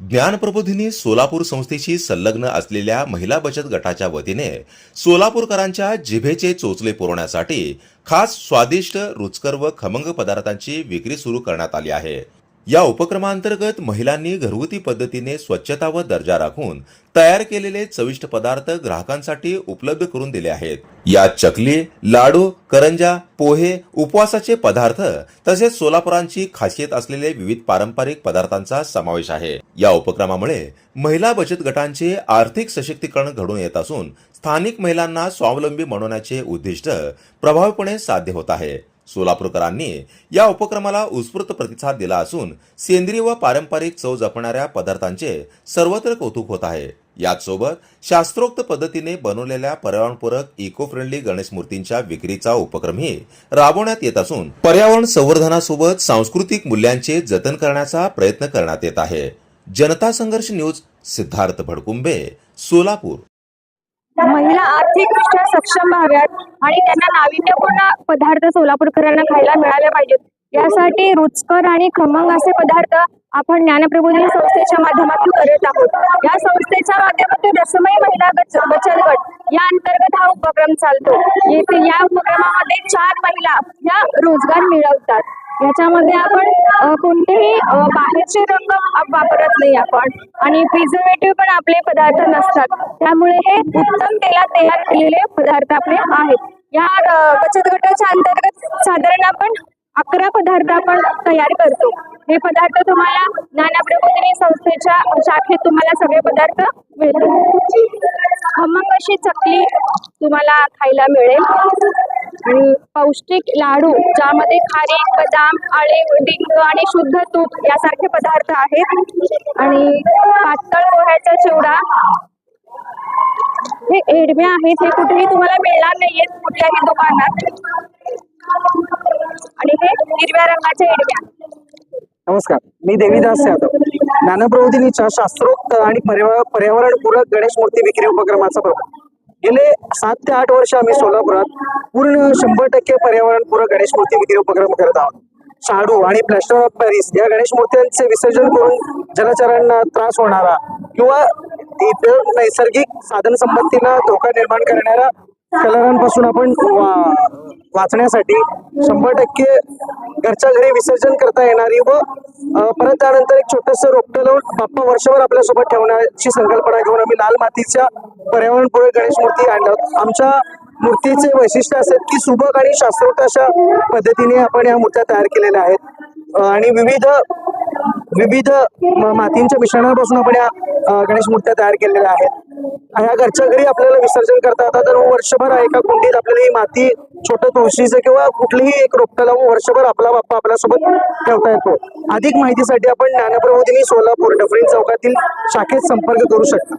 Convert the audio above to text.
ज्ञानप्रबोधिनी सोलापूर संस्थेशी संलग्न असलेल्या महिला बचत गटाच्या वतीने सोलापूरकरांच्या जिभेचे चोचले पुरवण्यासाठी खास स्वादिष्ट रुचकर व खमंग पदार्थांची विक्री सुरू करण्यात आली आहे. या उपक्रमांतर्गत महिलांनी घरगुती पद्धतीने स्वच्छता व दर्जा राखून तयार केलेले चविष्ट पदार्थ ग्राहकांसाठी उपलब्ध करून दिले आहेत. यात चकली लाडू करंजा पोहे उपवासाचे पदार्थ तसेच सोलापुरांची खासियत असलेले विविध पारंपरिक पदार्थांचा समावेश आहे. या उपक्रमामुळे महिला बचत गटांचे आर्थिक सशक्तीकरण घडून येत असून स्थानिक महिलांना स्वावलंबी बनवण्याचे उद्दिष्ट प्रभावीपणे साध्य होत आहे. सोलापूरकरांनी या उपक्रमाला उत्स्फूर्त प्रतिसाद दिला असून सेंद्रिय व पारंपरिक चव जपणाऱ्या पदार्थांचे सर्वत्र कौतुक होत आहे. याचसोबत शास्त्रोक्त पद्धतीने बनवलेल्या पर्यावरणपूरक इको फ्रेंडली गणेश मूर्तींच्या विक्रीचा उपक्रमही राबवण्यात येत असून पर्यावरण संवर्धनासोबत सांस्कृतिक मूल्यांचे जतन करण्याचा प्रयत्न करण्यात येत आहे. जनता संघर्ष न्यूज सिद्धार्थ भडकुंबे सोलापूर. महिला आर्थिकदृष्ट्या सक्षम व्हाव्यात आणि त्यांना नाविन्यपूर्ण पदार्थ सोलापूरकरांना खायला मिळाले पाहिजेत. यासाठी रुचकर आणि खमंग असे पदार्थ आपण ज्ञानप्रबोधिनी संस्थेच्या माध्यमातून करत आहोत. या संस्थेच्या माध्यमातून रसमयी महिला बचत गट या अंतर्गत हा उपक्रम चालतो. येथे या उपक्रमामध्ये चार महिला या रोजगार मिळवतात. याच्यामध्ये आपण कोण बाहेरचे रंग वापरत नाही आपण. आणि प्रिझर्वेटिव्ह पण आपले पदार्थ नसतात. त्यामुळे हे उत्तम तेलात तयार केलेले पदार्थ आपले आहेत. या बचत गटाच्या अंतर्गत साधारण आपण अकरा पदार्थ आपण तयार करतो. हे पदार्थ तुम्हाला ज्ञानप्रबोधिनी संस्थेच्या शाखेत तुम्हाला सगळे पदार्थ मिळतील. खमंग अशी चकली तुम्हाला खायला मिळेल. पौष्टिक लाडू ज्यामध्ये खारीक बदाम आळे डिंग आणि शुद्ध तूप यासारखे पदार्थ आहेत. आणि पातळ पोह्याचा चिवडा. हे एडव्या आहेत हे कुठेही तुम्हाला मिळणार नाहीयेत कुठल्याही दुकानात. आणि हे हिरव्या रंगाच्या एडव्या नमस्कार मी देवीदास यादव. ज्ञानप्रबोधिनीच्या शास्त्रोक्त आणि पर्यावरण पर्यावरणपूरक गणेश मूर्ती विक्री उपक्रमाचा प्रमुख. गेले सात ते आठ वर्ष आम्ही सोलापुरात पूर्ण शंभर टक्के पर्यावरणपूरक गणेश मूर्ती विक्री उपक्रम करत आहोत. शाडू आणि प्लॅस्टर ऑफ पॅरिस या गणेश मूर्त्यांचे विसर्जन करून जलचरांना त्रास होणारा किंवा इतर नैसर्गिक साधन संपत्तीला धोका निर्माण करणाऱ्या कलरांपासून आपण वाचण्यासाठी शंभर टक्के घरच्या घरी विसर्जन करता येणारी व परत त्यानंतर एक छोटस रोपटं लावून बाप्पा वर्षभर आपल्यासोबत ठेवण्याची संकल्पना घेऊन आम्ही लाल मातीच्या पर्यावरणपूरक गणेश मूर्ती आणल्या आमच्या मूर्तीचे वैशिष्ट्य असेल की सुबक आणि शास्त्रोक्त अशा पद्धतीने आपण या मूर्त्या तयार केलेल्या आहेत. आणि विविध विविध मातींच्या मिश्रणापासून आपण या गणेश मूर्त्या तयार केलेल्या आहेत. ह्या घरच्या घरी आपल्याला विसर्जन करता येतात तर वर्षभर एका कुंडीत आपल्याला ही माती छोटं तुळशीचं किंवा कुठलीही एक रोपटं लावून वर्षभर आपला बाप्पा आपल्यासोबत ठेवता येतो. अधिक माहितीसाठी आपण ज्ञानप्रबोधिनी सोलापूर डफरीन चौकातील शाखेत संपर्क करू शकता.